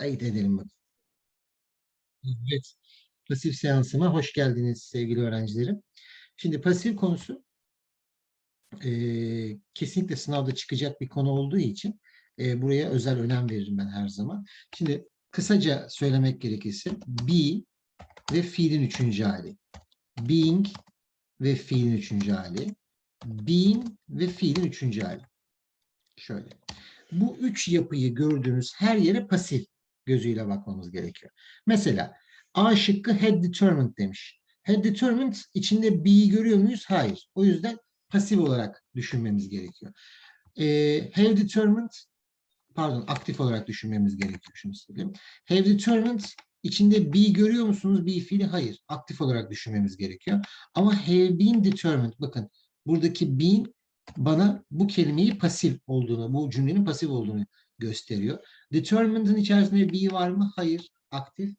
Kayıt edelim bakın. Evet. Pasif seansıma hoş geldiniz sevgili öğrencilerim. Şimdi pasif konusu eee, kesinlikle sınavda çıkacak bir konu olduğu için eee, buraya özel önem veririm ben her zaman. Şimdi kısaca söylemek gerekirse be ve fiilin üçüncü hali. Being ve fiilin üçüncü hali. Being ve fiilin üçüncü hali. Şöyle. Bu üç yapıyı gördüğünüz her yere pasif gözüyle bakmamız gerekiyor. Mesela A şıkkı had determined demiş. Had determined içinde be'yi görüyor muyuz? Hayır. O yüzden pasif olarak düşünmemiz gerekiyor. Ee, have determined pardon aktif olarak düşünmemiz gerekiyor. Şunu söyleyeyim. Have determined içinde be görüyor musunuz? Be fiili hayır. Aktif olarak düşünmemiz gerekiyor. Ama have been determined bakın buradaki been bana bu kelimeyi pasif olduğunu, bu cümlenin pasif olduğunu gösteriyor. Determined'ın içerisinde be var mı? Hayır. Aktif.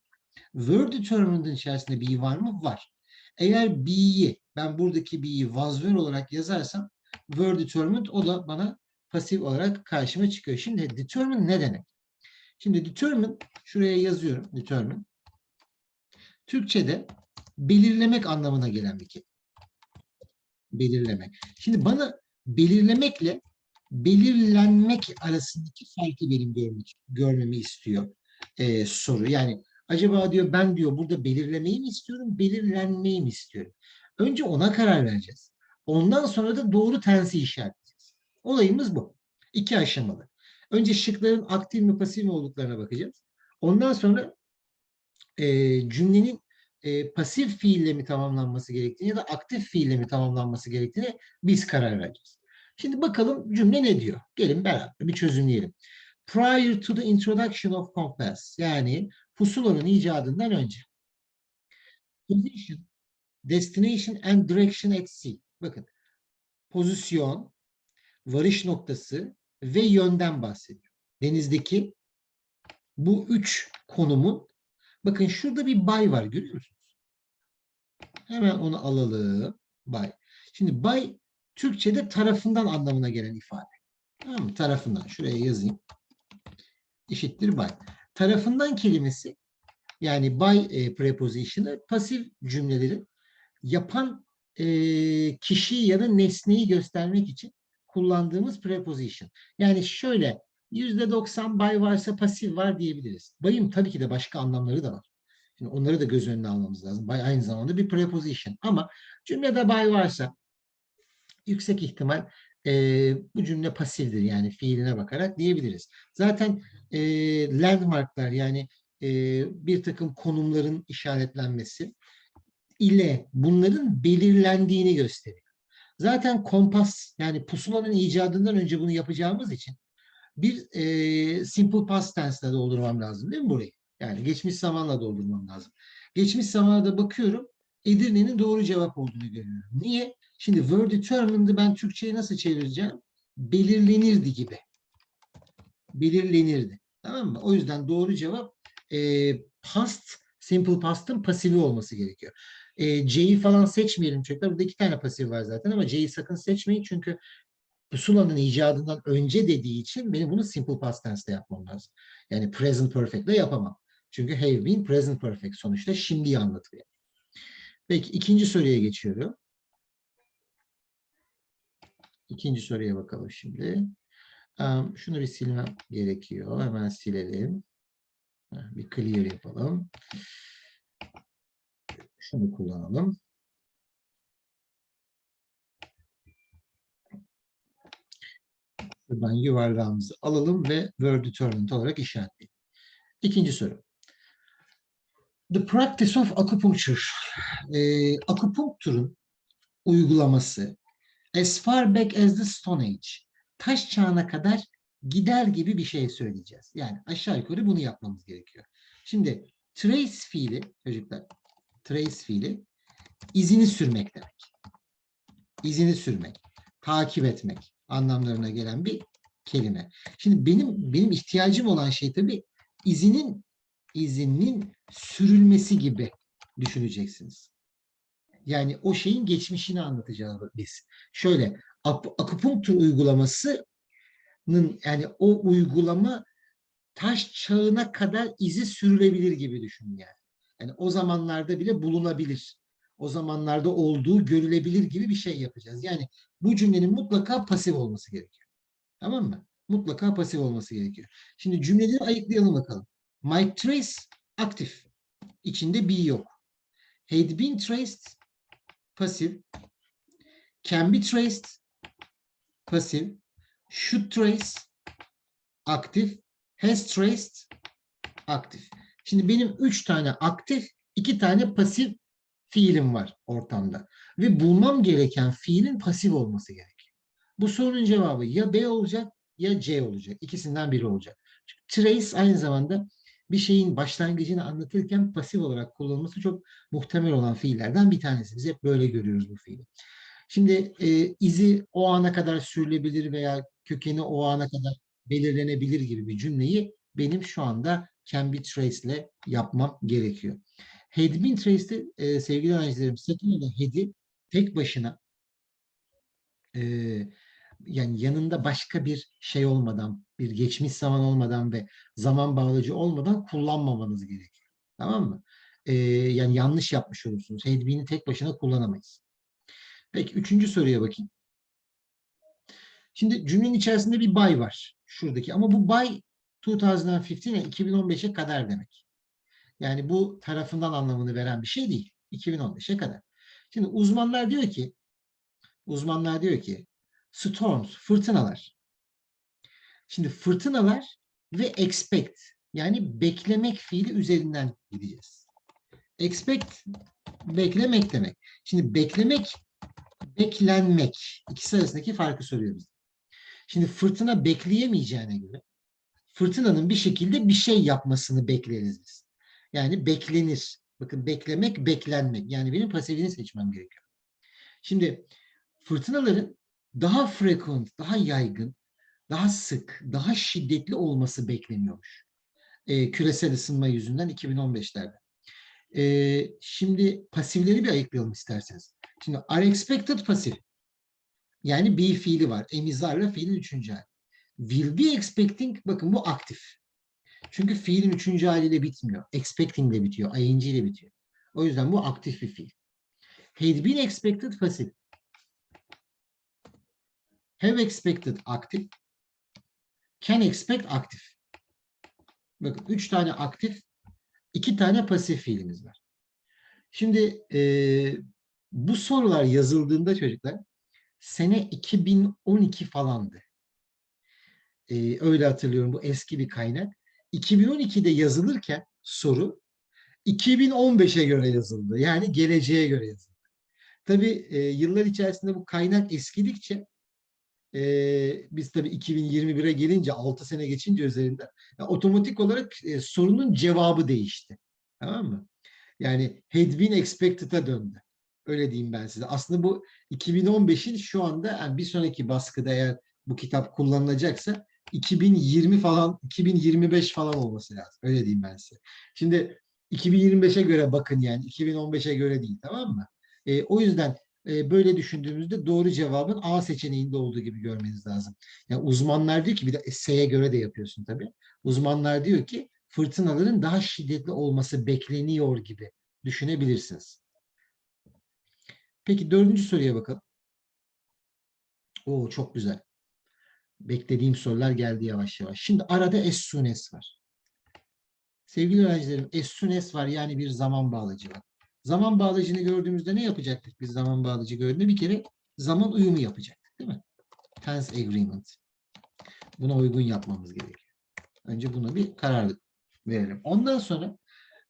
Were determined'ın içerisinde be var mı? Var. Eğer be'yi, ben buradaki be'yi was were olarak yazarsam were determined o da bana pasif olarak karşıma çıkıyor. Şimdi determine ne demek? Şimdi determine, şuraya yazıyorum determine. Türkçe'de belirlemek anlamına gelen bir kelime. Belirlemek. Şimdi bana belirlemekle belirlenmek arasındaki farkı benim görmek, görmemi istiyor e, soru. Yani acaba diyor ben diyor burada belirlemeyi mi istiyorum, belirlenmeyi mi istiyorum? Önce ona karar vereceğiz. Ondan sonra da doğru tensi işaretleyeceğiz. Olayımız bu. İki aşamalı. Önce şıkların aktif mi pasif mi olduklarına bakacağız. Ondan sonra e, cümlenin e, pasif fiille mi tamamlanması gerektiğini ya da aktif fiille mi tamamlanması gerektiğini biz karar vereceğiz. Şimdi bakalım cümle ne diyor? Gelin beraber bir çözümleyelim. Prior to the introduction of compass yani pusulanın icadından önce. Position, destination and direction at sea. Bakın pozisyon, varış noktası ve yönden bahsediyor. Denizdeki bu üç konumun bakın şurada bir bay var görüyor musunuz? Hemen onu alalım. Bay. Şimdi bay Türkçe'de tarafından anlamına gelen ifade. Tamam mı? Tarafından. Şuraya yazayım. Eşittir by. Tarafından kelimesi yani by e, preposition'ı pasif cümlelerin yapan e, kişiyi ya da nesneyi göstermek için kullandığımız preposition. Yani şöyle %90 by varsa pasif var diyebiliriz. Bay'ın tabii ki de başka anlamları da var. Şimdi onları da göz önüne almamız lazım. By aynı zamanda bir preposition. Ama cümlede by varsa yüksek ihtimal e, bu cümle pasifdir yani fiiline bakarak diyebiliriz. Zaten e, landmarklar yani e, bir takım konumların işaretlenmesi ile bunların belirlendiğini gösteriyor. Zaten kompas yani pusulanın icadından önce bunu yapacağımız için bir e, simple past tense ile doldurmam lazım değil mi burayı? Yani geçmiş zamanla doldurmam lazım. Geçmiş zamana da bakıyorum Edirne'nin doğru cevap olduğunu görüyorum. Niye? Şimdi were determined'ı ben Türkçe'ye nasıl çevireceğim? Belirlenirdi gibi. Belirlenirdi. Tamam mı? O yüzden doğru cevap e, past, simple past'ın pasifi olması gerekiyor. E, C'yi falan seçmeyelim çocuklar. Burada iki tane pasif var zaten ama C'yi sakın seçmeyin çünkü pusulanın icadından önce dediği için benim bunu simple past tense'de yapmam lazım. Yani present perfect'le yapamam. Çünkü have been present perfect sonuçta şimdiyi anlatıyor. Peki ikinci soruya geçiyorum. İkinci soruya bakalım şimdi. Şunu bir silmem gerekiyor. Hemen silelim. Bir clear yapalım. Şunu kullanalım. Buradan yuvarlağımızı alalım ve word determined olarak işaretleyelim. İkinci soru. The practice of acupuncture. E, akupunkturun uygulaması as far back as the Stone Age. Taş çağına kadar gider gibi bir şey söyleyeceğiz. Yani aşağı yukarı bunu yapmamız gerekiyor. Şimdi trace fiili çocuklar trace fiili izini sürmek demek. İzini sürmek, takip etmek anlamlarına gelen bir kelime. Şimdi benim benim ihtiyacım olan şey tabii izinin izinin sürülmesi gibi düşüneceksiniz. Yani o şeyin geçmişini anlatacağız biz. Şöyle akupunktur uygulamasının yani o uygulama taş çağına kadar izi sürülebilir gibi düşün yani. Yani o zamanlarda bile bulunabilir. O zamanlarda olduğu görülebilir gibi bir şey yapacağız. Yani bu cümlenin mutlaka pasif olması gerekiyor. Tamam mı? Mutlaka pasif olması gerekiyor. Şimdi cümleleri ayıklayalım bakalım. Might trace aktif. İçinde be yok. Had been traced pasif. Can be traced pasif. Should trace aktif. Has traced aktif. Şimdi benim üç tane aktif, iki tane pasif fiilim var ortamda. Ve bulmam gereken fiilin pasif olması gerekiyor. Bu sorunun cevabı ya B olacak ya C olacak. İkisinden biri olacak. Çünkü trace aynı zamanda bir şeyin başlangıcını anlatırken pasif olarak kullanılması çok muhtemel olan fiillerden bir tanesi. Biz hep böyle görüyoruz bu fiili. Şimdi e, izi o ana kadar sürülebilir veya kökeni o ana kadar belirlenebilir gibi bir cümleyi benim şu anda can be traced ile yapmam gerekiyor. Had been traced'i e, sevgili öğrencilerim sakın ola had'i tek başına e, yani yanında başka bir şey olmadan, bir geçmiş zaman olmadan ve zaman bağlacı olmadan kullanmamanız gerekiyor. Tamam mı? E, yani yanlış yapmış olursunuz. Had been'i tek başına kullanamayız. Peki üçüncü soruya bakayım. Şimdi cümlenin içerisinde bir by var. Şuradaki ama bu by 2015 yani 2015'e kadar demek. Yani bu tarafından anlamını veren bir şey değil. 2015'e kadar. Şimdi uzmanlar diyor ki uzmanlar diyor ki storms, fırtınalar. Şimdi fırtınalar ve expect yani beklemek fiili üzerinden gideceğiz. Expect beklemek demek. Şimdi beklemek beklenmek. İkisi arasındaki farkı soruyor. Şimdi fırtına bekleyemeyeceğine göre fırtınanın bir şekilde bir şey yapmasını bekleriz biz. Yani beklenir. Bakın beklemek, beklenmek. Yani benim pasifini seçmem gerekiyor. Şimdi fırtınaların daha frequent, daha yaygın, daha sık, daha şiddetli olması bekleniyormuş. Ee, küresel ısınma yüzünden 2015'lerde. Ee, şimdi pasifleri bir ayıklayalım isterseniz. Şimdi are expected pasif. Yani be fiili var. Emizarla fiilin üçüncü hali. Will be expecting, bakın bu aktif. Çünkü fiilin üçüncü haliyle bitmiyor. Expecting ile bitiyor. ing ile bitiyor. O yüzden bu aktif bir fiil. Had been expected pasif. Have expected aktif. Can expect aktif. Bakın üç tane aktif, iki tane pasif fiilimiz var. Şimdi e, bu sorular yazıldığında çocuklar sene 2012 falandı. Ee, öyle hatırlıyorum bu eski bir kaynak. 2012'de yazılırken soru 2015'e göre yazıldı. Yani geleceğe göre yazıldı. Tabii e, yıllar içerisinde bu kaynak eskidikçe e, biz tabii 2021'e gelince 6 sene geçince üzerinden yani otomatik olarak e, sorunun cevabı değişti. Tamam mı? Yani had been expected'a döndü. Öyle diyeyim ben size. Aslında bu 2015'in şu anda yani bir sonraki baskıda eğer bu kitap kullanılacaksa 2020 falan 2025 falan olması lazım. Öyle diyeyim ben size. Şimdi 2025'e göre bakın yani 2015'e göre değil tamam mı? E, o yüzden e, böyle düşündüğümüzde doğru cevabın A seçeneğinde olduğu gibi görmeniz lazım. Yani uzmanlar diyor ki bir de S'ye göre de yapıyorsun tabii. Uzmanlar diyor ki fırtınaların daha şiddetli olması bekleniyor gibi düşünebilirsiniz. Peki dördüncü soruya bakalım. Oo çok güzel. Beklediğim sorular geldi yavaş yavaş. Şimdi arada as var. Sevgili öğrencilerim as var yani bir zaman bağlacı var. Zaman bağlacını gördüğümüzde ne yapacaktık biz zaman bağlacı gördüğünde? Bir kere zaman uyumu yapacaktık değil mi? Tense agreement. Buna uygun yapmamız gerekiyor. Önce buna bir karar verelim. Ondan sonra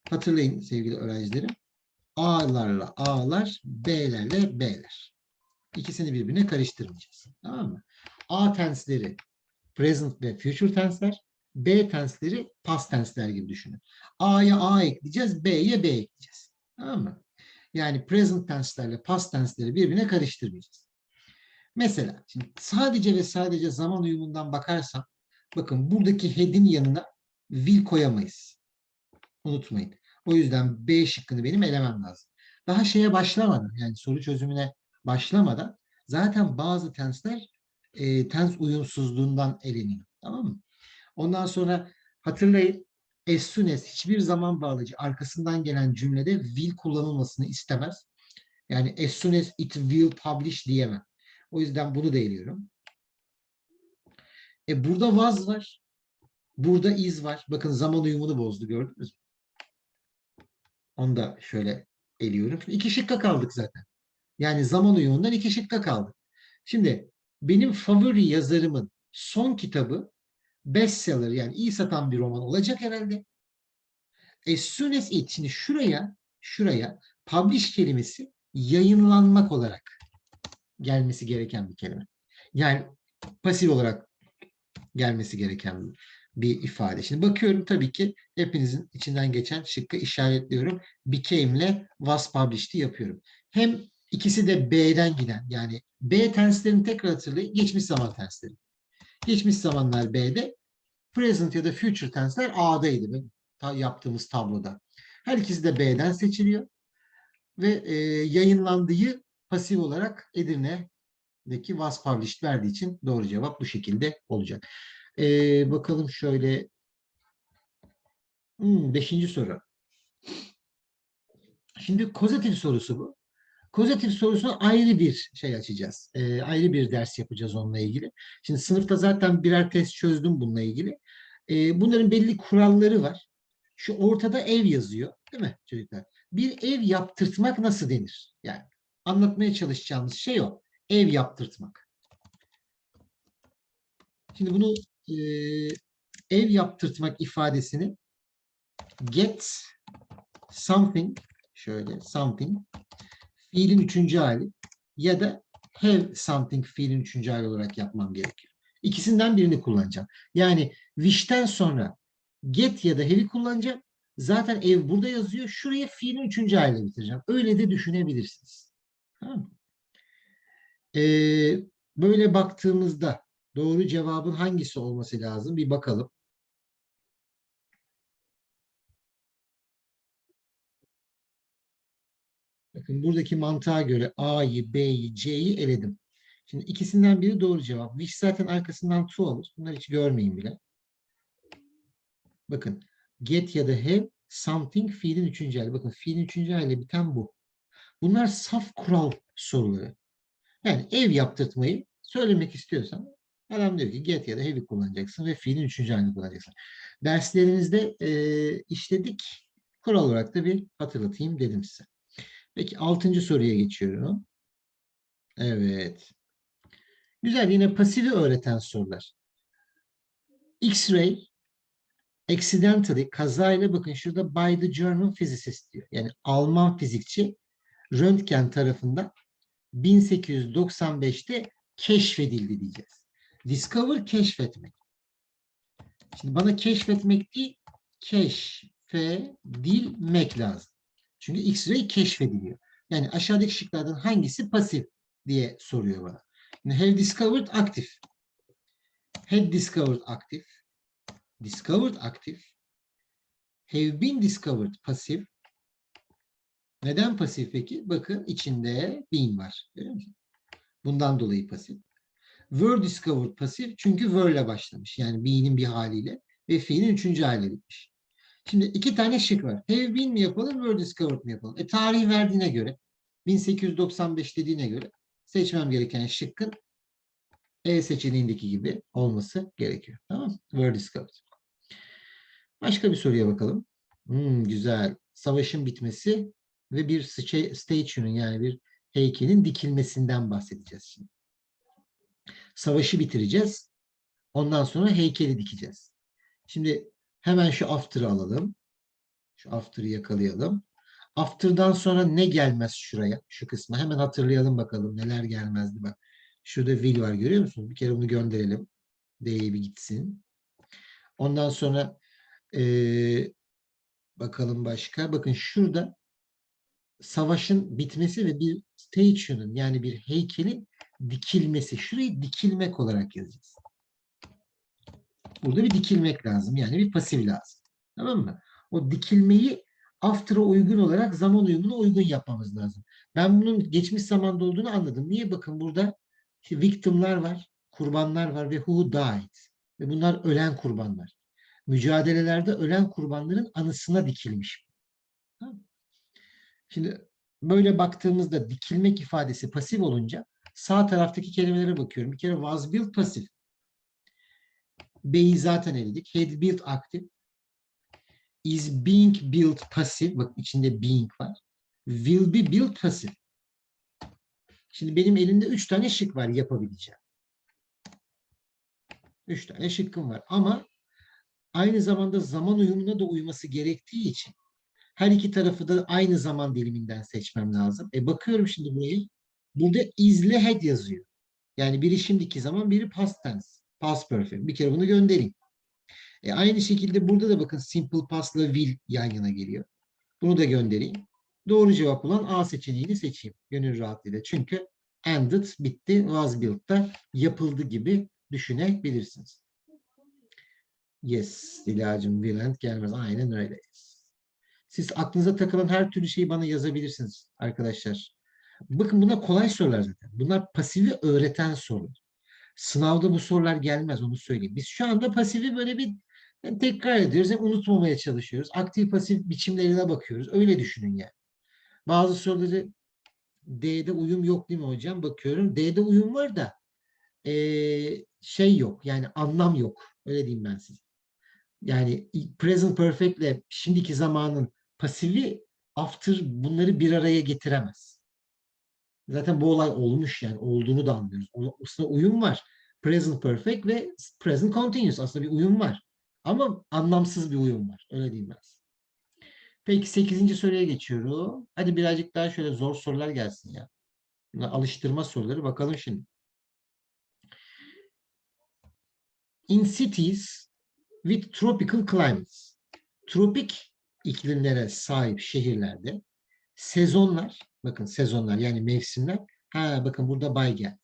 hatırlayın sevgili öğrencilerim. A'larla A'lar, B'lerle B'ler. İkisini birbirine karıştırmayacağız. Tamam mı? A tense'leri present ve future tense'ler, B tense'leri past tense'ler gibi düşünün. A'ya A ekleyeceğiz, B'ye B ekleyeceğiz. Tamam mı? Yani present tense'lerle past tense'leri birbirine karıştırmayacağız. Mesela şimdi sadece ve sadece zaman uyumundan bakarsam bakın buradaki head'in yanına will koyamayız. Unutmayın. O yüzden B şıkkını benim elemem lazım. Daha şeye başlamadan yani soru çözümüne başlamadan zaten bazı tensler e, tens uyumsuzluğundan eleniyor. Tamam mı? Ondan sonra Hatırlayın. As soon as hiçbir zaman bağlacı arkasından gelen cümlede will kullanılmasını istemez. Yani as soon as it will publish diyemem. O yüzden bunu da eliyorum. E burada was var. Burada is var. Bakın zaman uyumunu bozdu gördünüz mü? Onu da şöyle eliyorum. İki şıkka kaldık zaten. Yani zaman uyumundan iki şıkka kaldık. Şimdi benim favori yazarımın son kitabı bestseller yani iyi satan bir roman olacak herhalde. As soon as it. Şimdi şuraya şuraya publish kelimesi yayınlanmak olarak gelmesi gereken bir kelime. Yani pasif olarak gelmesi gereken bir ifade. Şimdi bakıyorum tabii ki hepinizin içinden geçen şıkkı işaretliyorum. Became ile was published yapıyorum. Hem ikisi de B'den giden yani B tenslerini tekrar hatırlayın. Geçmiş zaman tensleri. Geçmiş zamanlar B'de, present ya da future tensler A'daydı ta- yaptığımız tabloda. Her ikisi de B'den seçiliyor ve e, yayınlandığı pasif olarak Edirne'deki was published verdiği için doğru cevap bu şekilde olacak. E, bakalım şöyle Hmm, beşinci soru. Şimdi kozatif sorusu bu. Kozatif sorusuna ayrı bir şey açacağız. E, ayrı bir ders yapacağız onunla ilgili. Şimdi sınıfta zaten birer test çözdüm bununla ilgili. E, bunların belli kuralları var. Şu ortada ev yazıyor. Değil mi çocuklar? Bir ev yaptırtmak nasıl denir? Yani anlatmaya çalışacağımız şey o. Ev yaptırtmak. Şimdi bunu e, ev yaptırtmak ifadesini get something şöyle something fiilin üçüncü hali ya da have something fiilin üçüncü hali olarak yapmam gerekiyor. İkisinden birini kullanacağım. Yani wish'ten sonra get ya da have'i kullanacağım. Zaten ev burada yazıyor. Şuraya fiilin üçüncü haliyle bitireceğim. Öyle de düşünebilirsiniz. Ee, böyle baktığımızda doğru cevabın hangisi olması lazım? Bir bakalım. Bakın buradaki mantığa göre A'yı, B'yi, C'yi eledim. Şimdi ikisinden biri doğru cevap. Wish zaten arkasından to alır. Bunları hiç görmeyin bile. Bakın get ya da have something fiilin üçüncü hali. Bakın fiilin üçüncü haliyle biten bu. Bunlar saf kural soruları. Yani ev yaptırtmayı söylemek istiyorsan adam diyor ki get ya da have'i kullanacaksın ve fiilin üçüncü halini kullanacaksın. Derslerimizde e, işledik. Kural olarak da bir hatırlatayım dedim size. Peki altıncı soruya geçiyorum. Evet. Güzel yine pasifi öğreten sorular. X-ray accidentally kazayla bakın şurada by the German physicist diyor. Yani Alman fizikçi Röntgen tarafından 1895'te keşfedildi diyeceğiz. Discover keşfetmek. Şimdi bana keşfetmek değil keşfedilmek lazım. Çünkü X-ray keşfediliyor. Yani aşağıdaki şıklardan hangisi pasif diye soruyor bana. Yani have discovered aktif. Had discovered aktif. Discovered aktif. Have been discovered pasif. Neden pasif peki? Bakın içinde been var. Görüyor musun? Bundan dolayı pasif. Were discovered pasif çünkü were ile başlamış. Yani be'nin bir haliyle ve fiilin üçüncü haliyle bitmiş. Şimdi iki tane şık var. Have been mi yapalım, were discovered mi yapalım? E tarihi verdiğine göre, 1895 dediğine göre seçmem gereken şıkkın E seçeneğindeki gibi olması gerekiyor. Tamam? Were discovered. Başka bir soruya bakalım. Hmm, güzel. Savaşın bitmesi ve bir sta- statue'nun yani bir heykelin dikilmesinden bahsedeceğiz şimdi. Savaşı bitireceğiz. Ondan sonra heykeli dikeceğiz. Şimdi hemen şu after'ı alalım. Şu after'ı yakalayalım. After'dan sonra ne gelmez şuraya? Şu kısma. Hemen hatırlayalım bakalım neler gelmezdi. Bak şurada will var görüyor musunuz? Bir kere bunu gönderelim. D'ye bir gitsin. Ondan sonra eee, bakalım başka. Bakın şurada savaşın bitmesi ve bir statue'nun yani bir heykelin dikilmesi. Şurayı dikilmek olarak yazacağız. Burada bir dikilmek lazım. Yani bir pasif lazım. Tamam mı? O dikilmeyi after'a uygun olarak zaman uyumuna uygun yapmamız lazım. Ben bunun geçmiş zamanda olduğunu anladım. Niye? Bakın burada victim'lar var, kurbanlar var ve who died. Ve bunlar ölen kurbanlar. mücadelelerde ölen kurbanların anısına dikilmiş. Şimdi böyle baktığımızda dikilmek ifadesi pasif olunca sağ taraftaki kelimelere bakıyorum. Bir kere was built pasif. B'yi zaten eledik. Had built aktif. Is being built pasif. Bak içinde being var. Will be built pasif. Şimdi benim elimde üç tane şık var yapabileceğim. Üç tane şıkkım var. Ama aynı zamanda zaman uyumuna da uyması gerektiği için her iki tarafı da aynı zaman diliminden seçmem lazım. E bakıyorum şimdi buraya. Burada izle had yazıyor. Yani biri şimdiki zaman, biri past tense. Past perfect. Bir kere bunu göndereyim. E aynı şekilde burada da bakın simple past'la will yan yana geliyor. Bunu da göndereyim. Doğru cevap olan A seçeneğini seçeyim. Gönül rahatlığıyla. Çünkü ended bitti. Was built da yapıldı gibi düşünebilirsiniz. Yes, Dilacım will and gelmez. Aynen öyle. Siz aklınıza takılan her türlü şeyi bana yazabilirsiniz arkadaşlar. Bakın bunlar kolay sorular zaten. Bunlar pasifi öğreten sorular. Sınavda bu sorular gelmez onu söyleyeyim. Biz şu anda pasifi böyle bir yani tekrar ediyoruz. Hem unutmamaya çalışıyoruz. Aktif pasif biçimlerine bakıyoruz. Öyle düşünün yani. Bazı soruları D'de uyum yok değil mi hocam? Bakıyorum. D'de uyum var da ee, şey yok. Yani anlam yok. Öyle diyeyim ben size. Yani present perfect ile şimdiki zamanın pasifi after bunları bir araya getiremez. Zaten bu olay olmuş yani olduğunu da anlıyoruz. Aslında uyum var. Present perfect ve present continuous aslında bir uyum var. Ama anlamsız bir uyum var. Öyle diyeyim ben. Peki 8. soruya geçiyorum. Hadi birazcık daha şöyle zor sorular gelsin ya. Bunlar alıştırma soruları. Bakalım şimdi. In cities with tropical climates. Tropik iklimlere sahip şehirlerde sezonlar, bakın sezonlar yani mevsimler, ha bakın burada by geldi.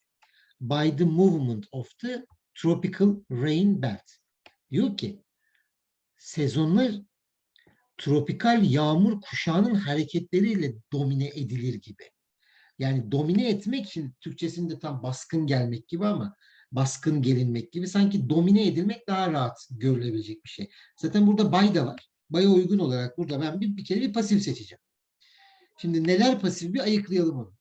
By the movement of the tropical rain belt. Diyor ki sezonlar tropikal yağmur kuşağının hareketleriyle domine edilir gibi. Yani domine etmek için Türkçesinde tam baskın gelmek gibi ama baskın gelinmek gibi sanki domine edilmek daha rahat görülebilecek bir şey. Zaten burada bay da var. Baya uygun olarak burada ben bir, bir kere bir pasif seçeceğim. Şimdi neler pasif bir ayıklayalım onu.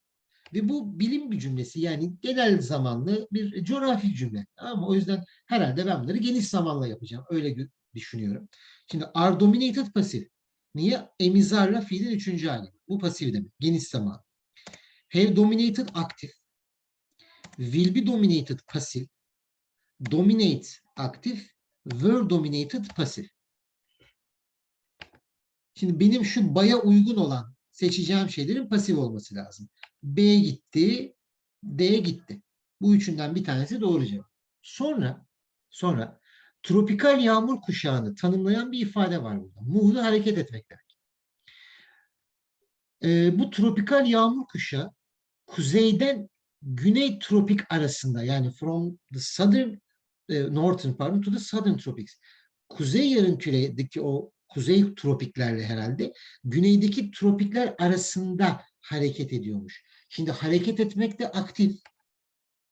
Ve bu bilim bir cümlesi yani genel zamanlı bir coğrafi cümle. Ama o yüzden herhalde ben bunları geniş zamanla yapacağım. Öyle düşünüyorum. Şimdi are dominated pasif. Niye? Emizarla fiilin üçüncü hali. Bu pasif demek. Geniş zaman. Have dominated aktif. Will be dominated pasif. Dominate aktif. Were dominated pasif. Şimdi benim şu baya uygun olan seçeceğim şeylerin pasif olması lazım. B gitti, D gitti. Bu üçünden bir tanesi doğru cevap. Sonra sonra tropikal yağmur kuşağını tanımlayan bir ifade var burada. Muğlu hareket etmek demek. Ee, bu tropikal yağmur kuşağı kuzeyden güney tropik arasında yani from the southern e, northern pardon to the southern tropics. Kuzey yarımküredeki o kuzey tropiklerle herhalde güneydeki tropikler arasında hareket ediyormuş. Şimdi hareket etmek de aktif.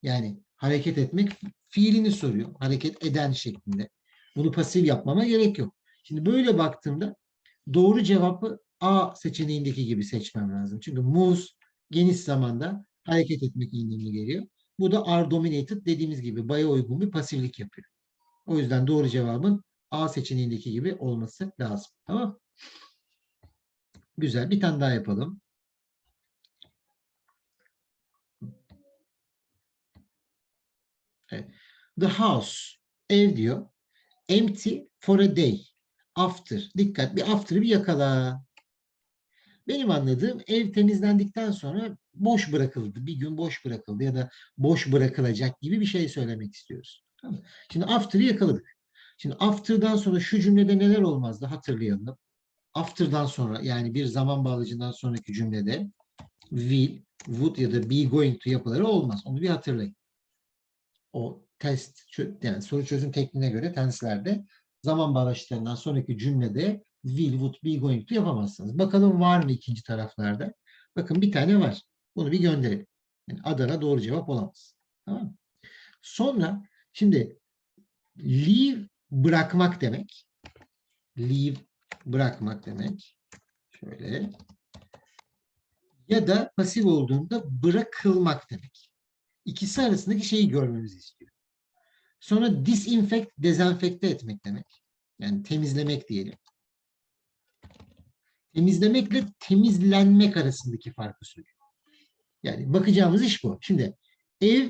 Yani hareket etmek fiilini soruyor. Hareket eden şeklinde. Bunu pasif yapmama gerek yok. Şimdi böyle baktığımda doğru cevabı A seçeneğindeki gibi seçmem lazım. Çünkü moves geniş zamanda hareket etmek anlamına geliyor. Bu da are dominated dediğimiz gibi baya uygun bir pasiflik yapıyor. O yüzden doğru cevabın A seçeneğindeki gibi olması lazım. Tamam Güzel. Bir tane daha yapalım. Evet. The house. Ev diyor. Empty for a day. After. Dikkat. Bir after'ı bir yakala. Benim anladığım ev temizlendikten sonra boş bırakıldı. Bir gün boş bırakıldı ya da boş bırakılacak gibi bir şey söylemek istiyoruz. Tamam. Şimdi after'ı yakaladık. Şimdi after'dan sonra şu cümlede neler olmazdı hatırlayalım. After'dan sonra yani bir zaman bağlacından sonraki cümlede will, would ya da be going to yapıları olmaz. Onu bir hatırlayın. O test yani soru çözüm tekniğine göre tenslerde zaman bağlaçlarından sonraki cümlede will, would, be going to yapamazsınız. Bakalım var mı ikinci taraflarda? Bakın bir tane var. Bunu bir gönderelim. Yani Adana doğru cevap olamaz. Tamam Sonra şimdi leave bırakmak demek. leave bırakmak demek. Şöyle. Ya da pasif olduğunda bırakılmak demek. İkisi arasındaki şeyi görmemizi istiyor. Sonra disinfect, dezenfekte etmek demek. Yani temizlemek diyelim. Temizlemekle temizlenmek arasındaki farkı söylüyor. Yani bakacağımız iş bu. Şimdi ev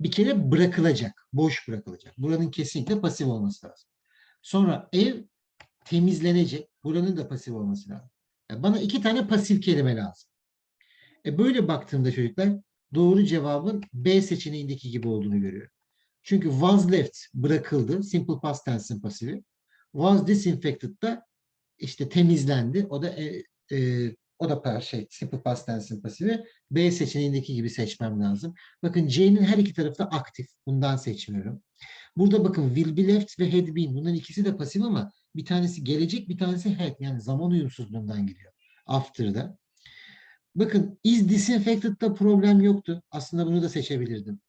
bir kere bırakılacak, boş bırakılacak. Buranın kesinlikle pasif olması lazım. Sonra ev temizlenecek. Buranın da pasif olması lazım. Yani bana iki tane pasif kelime lazım. E böyle baktığımda çocuklar doğru cevabın B seçeneğindeki gibi olduğunu görüyorum. Çünkü was left bırakıldı. Simple past tense'in pasifi. Was disinfected da işte temizlendi. O da e, e, o da pa- şey simple past tense'in pasifi. B seçeneğindeki gibi seçmem lazım. Bakın C'nin her iki tarafı da aktif. Bundan seçmiyorum. Burada bakın will be left ve had been. Bunların ikisi de pasif ama bir tanesi gelecek, bir tanesi had. Yani zaman uyumsuzluğundan geliyor. After'da. Bakın is disinfected'da problem yoktu. Aslında bunu da seçebilirdim.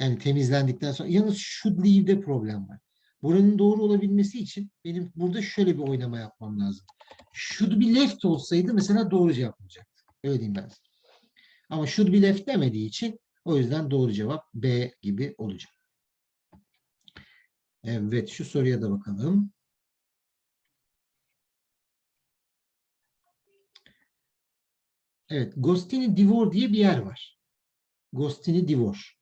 Yani temizlendikten sonra. Yalnız should leave'de problem var. Buranın doğru olabilmesi için benim burada şöyle bir oynama yapmam lazım. Should be left olsaydı mesela doğru cevap olacaktı. Öyle diyeyim ben. Ama should be left demediği için o yüzden doğru cevap B gibi olacak. Evet şu soruya da bakalım. Evet, Gostini Divor diye bir yer var. Gostini Divor.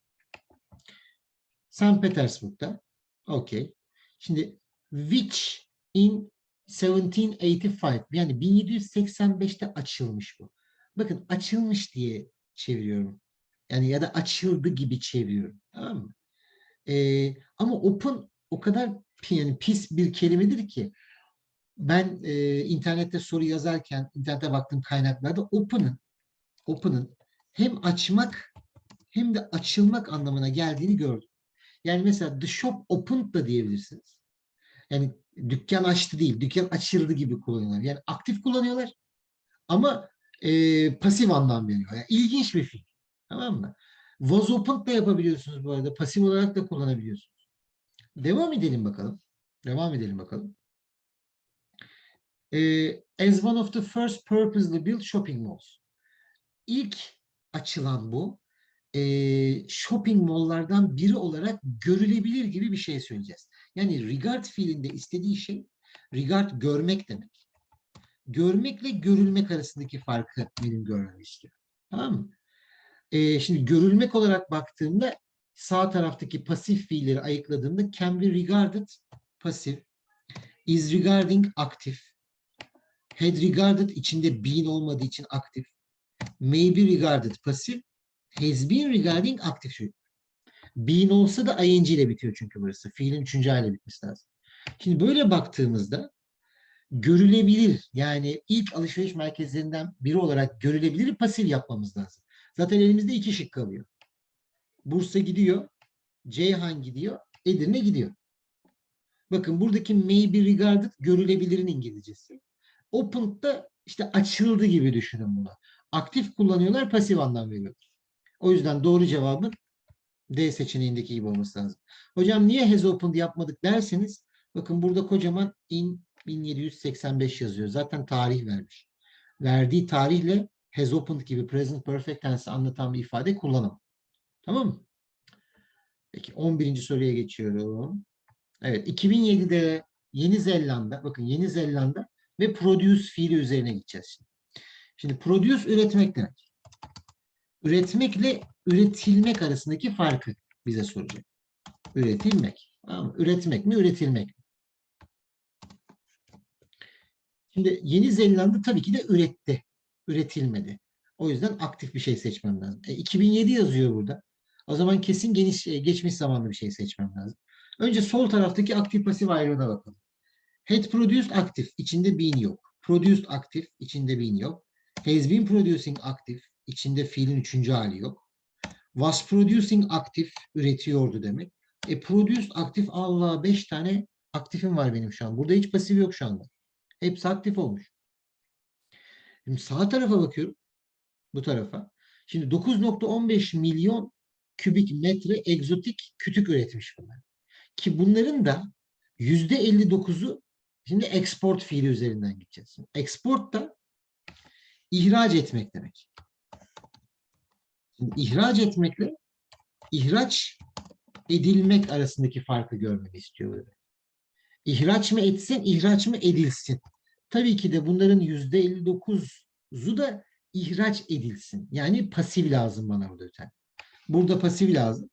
St. Petersburg'da. Okey. Şimdi which in 1785 yani 1785'te açılmış bu. Bakın açılmış diye çeviriyorum. Yani ya da açıldı gibi çeviriyorum. Tamam mı? Ee, ama open o kadar yani pis bir kelimedir ki ben e, internette soru yazarken internete baktığım kaynaklarda open'ın open'ın hem açmak hem de açılmak anlamına geldiğini gördüm. Yani mesela the shop opened da diyebilirsiniz. Yani dükkan açtı değil, dükkan açıldı gibi kullanıyorlar. Yani aktif kullanıyorlar ama e, pasif anlam veriyor. Yani ilginç bir fiil. Tamam mı? Was opened da yapabiliyorsunuz bu arada. Pasif olarak da kullanabiliyorsunuz. Devam edelim bakalım. Devam edelim bakalım. E, as one of the first purposely built shopping malls. İlk açılan bu e, shopping malllardan biri olarak görülebilir gibi bir şey söyleyeceğiz. Yani regard fiilinde istediği şey regard görmek demek. Görmekle görülmek arasındaki farkı benim görmemi istiyor. Tamam mı? E, şimdi görülmek olarak baktığımda sağ taraftaki pasif fiilleri ayıkladığımda can be regarded pasif, is regarding aktif, had regarded içinde been olmadığı için aktif, may be regarded pasif, has been regarding aktif şu. Been olsa da ing ile bitiyor çünkü burası. Fiilin üçüncü haliyle bitmesi lazım. Şimdi böyle baktığımızda görülebilir yani ilk alışveriş merkezlerinden biri olarak görülebilir pasif yapmamız lazım. Zaten elimizde iki şık kalıyor. Bursa gidiyor, Ceyhan gidiyor, Edirne gidiyor. Bakın buradaki may be regarded görülebilirin İngilizcesi. Opened da işte açıldı gibi düşünün bunu. Aktif kullanıyorlar, pasif anlam veriyorlar. O yüzden doğru cevabın D seçeneğindeki gibi olması lazım. Hocam niye has opened yapmadık derseniz bakın burada kocaman in 1785 yazıyor. Zaten tarih vermiş. Verdiği tarihle has opened gibi present perfect tense anlatan bir ifade kullanamam. Tamam mı? Peki 11. soruya geçiyorum. Evet 2007'de Yeni Zelanda bakın Yeni Zelanda ve produce fiili üzerine gideceğiz şimdi. Şimdi produce üretmek demek. Üretmekle üretilmek arasındaki farkı bize soracak. Üretilmek. Üretmek mi, üretilmek mi? Şimdi Yeni Zelanda tabii ki de üretti. Üretilmedi. O yüzden aktif bir şey seçmem lazım. E, 2007 yazıyor burada. O zaman kesin geniş, e, geçmiş zamanlı bir şey seçmem lazım. Önce sol taraftaki aktif pasif ayrımına bakalım. Had produced aktif, içinde been yok. Produced aktif, içinde been yok. Has been producing aktif, içinde fiilin üçüncü hali yok. Was producing aktif, üretiyordu demek. E produced aktif, Allah beş tane aktifim var benim şu an. Burada hiç pasif yok şu anda. Hepsi aktif olmuş. Şimdi sağ tarafa bakıyorum. Bu tarafa. Şimdi 9.15 milyon kübik metre egzotik kütük üretmiş bunlar. Ki bunların da %59'u Şimdi export fiili üzerinden gideceğiz. Export da ihraç etmek demek. Şimdi ihraç etmekle ihraç edilmek arasındaki farkı görmeni istiyor. İhraç mı etsin, ihraç mı edilsin? Tabii ki de bunların yüzde 59'u da ihraç edilsin. Yani pasif lazım bana burada öten. Burada pasif lazım.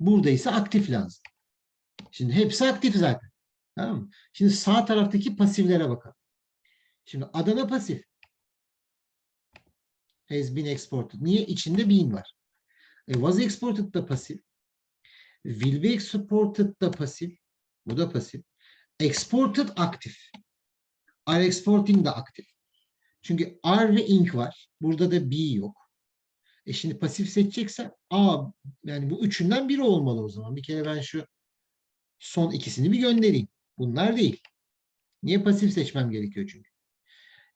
Burada ise aktif lazım. Şimdi hepsi aktif zaten. Tamam mı? Şimdi sağ taraftaki pasiflere bakalım. Şimdi Adana pasif. Has been exported. Niye? İçinde been var. E, was exported da pasif. Will be exported da pasif. Bu da pasif. Exported aktif. Are exporting da aktif. Çünkü are ve ing var. Burada da be yok. E şimdi pasif seçeceksen A yani bu üçünden biri olmalı o zaman. Bir kere ben şu son ikisini bir göndereyim. Bunlar değil. Niye pasif seçmem gerekiyor çünkü.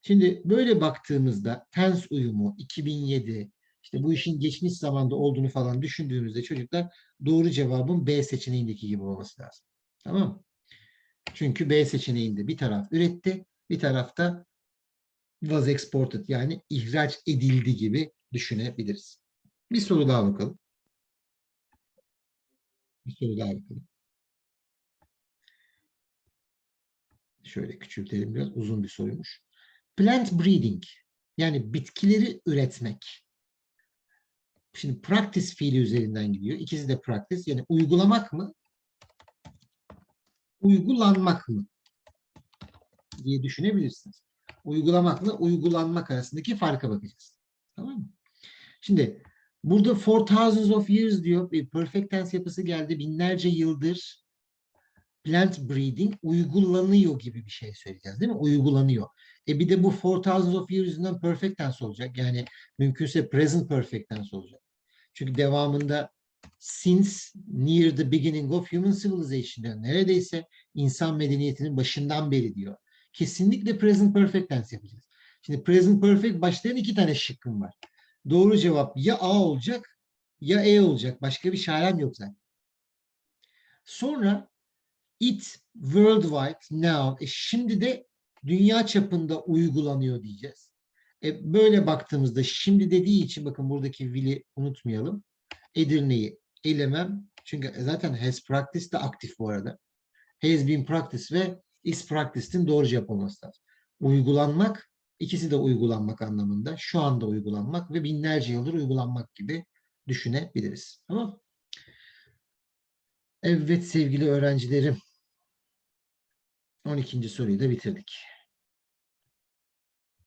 Şimdi böyle baktığımızda tense uyumu 2007 işte bu işin geçmiş zamanda olduğunu falan düşündüğümüzde çocuklar doğru cevabın B seçeneğindeki gibi olması lazım. Tamam mı? Çünkü B seçeneğinde bir taraf üretti, bir tarafta was exported yani ihraç edildi gibi düşünebiliriz. Bir soru daha bakalım. Bir soru daha bakalım. Şöyle küçültelim biraz. Uzun bir soruymuş. Plant breeding yani bitkileri üretmek. Şimdi practice fiili üzerinden gidiyor. İkisi de practice yani uygulamak mı? Uygulanmak mı? diye düşünebilirsiniz. Uygulamakla uygulanmak arasındaki farka bakacağız. Tamam mı? Şimdi burada for thousands of years diyor. Perfect tense yapısı geldi. Binlerce yıldır plant breeding uygulanıyor gibi bir şey söyleyeceğiz değil mi? Uygulanıyor. E bir de bu for thousands of years yüzünden perfect tense olacak. Yani mümkünse present perfect tense olacak. Çünkü devamında since near the beginning of human civilization diyor. Neredeyse insan medeniyetinin başından beri diyor. Kesinlikle present perfect tense yapacağız. Şimdi present perfect başlayan iki tane şıkkım var. Doğru cevap ya A olacak ya E olacak. Başka bir şarem yok zaten. Sonra it worldwide now. E şimdi de dünya çapında uygulanıyor diyeceğiz. E böyle baktığımızda şimdi dediği için bakın buradaki will'i unutmayalım. Edirne'yi elemem. Çünkü zaten has practiced de aktif bu arada. Has been practiced ve is practiced'in doğru cevap olması lazım. Uygulanmak, ikisi de uygulanmak anlamında. Şu anda uygulanmak ve binlerce yıldır uygulanmak gibi düşünebiliriz. Tamam Evet sevgili öğrencilerim. 12. soruyu da bitirdik.